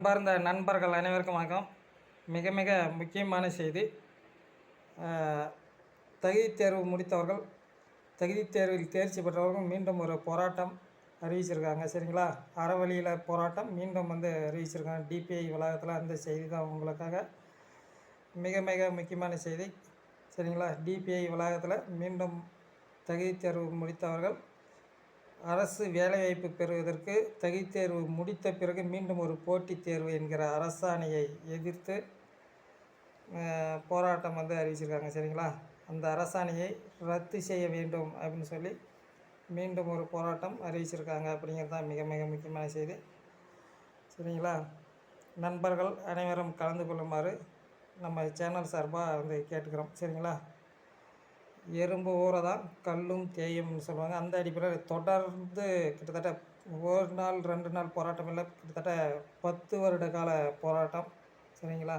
அன்பார்ந்த நண்பர்கள் அனைவருக்கும் வணக்கம். மிக மிக முக்கியமான செய்தி. தகுதி தகுதித் தேர்வு முடித்தவர்கள் தகுதித் தேர்வில் தேர்ச்சி பெற்றவர்கள் மீண்டும் ஒரு போராட்டம் அறிவிச்சிருக்காங்க. சரிங்களா? அறவழியில் போராட்டம் மீண்டும் வந்து அறிவிச்சிருக்காங்க. டிபிஐ வளாகத்தில் அந்த செய்தி தான் உங்களுக்காக மிக மிக முக்கியமான செய்தி. சரிங்களா? டிபிஐ வளாகத்தில் மீண்டும் தகுதித் தேர்வு முடித்தவர்கள் அரசு வேலைவாய்ப்பு பெறுவதற்கு தகுதித்தேர்வு முடித்த பிறகு மீண்டும் ஒரு போட்டித் தேர்வு என்கிற அரசாணையை எதிர்த்து போராட்டம் வந்து அறிவிச்சிருக்காங்க. சரிங்களா? அந்த அரசாணையை ரத்து செய்ய வேண்டும் அப்படின்னு சொல்லி மீண்டும் ஒரு போராட்டம் அறிவிச்சிருக்காங்க அப்படிங்கிறது தான் மிக மிக முக்கியமான செய்தி. சரிங்களா? நண்பர்கள் அனைவரும் கலந்து கொள்ளுமாறு நம்ம சேனல் சார்பாக வந்து கேட்டுக்கிறோம். சரிங்களா? எறும்பு ஊற தான் கல்லும் தேயும்னு சொல்லுவாங்க. அந்த அடிப்படையில் தொடர்ந்து கிட்டத்தட்ட ஒரு நாள் ரெண்டு நாள் போராட்டம் இல்லை. கிட்டத்தட்ட பத்து வருட கால போராட்டம். சரிங்களா?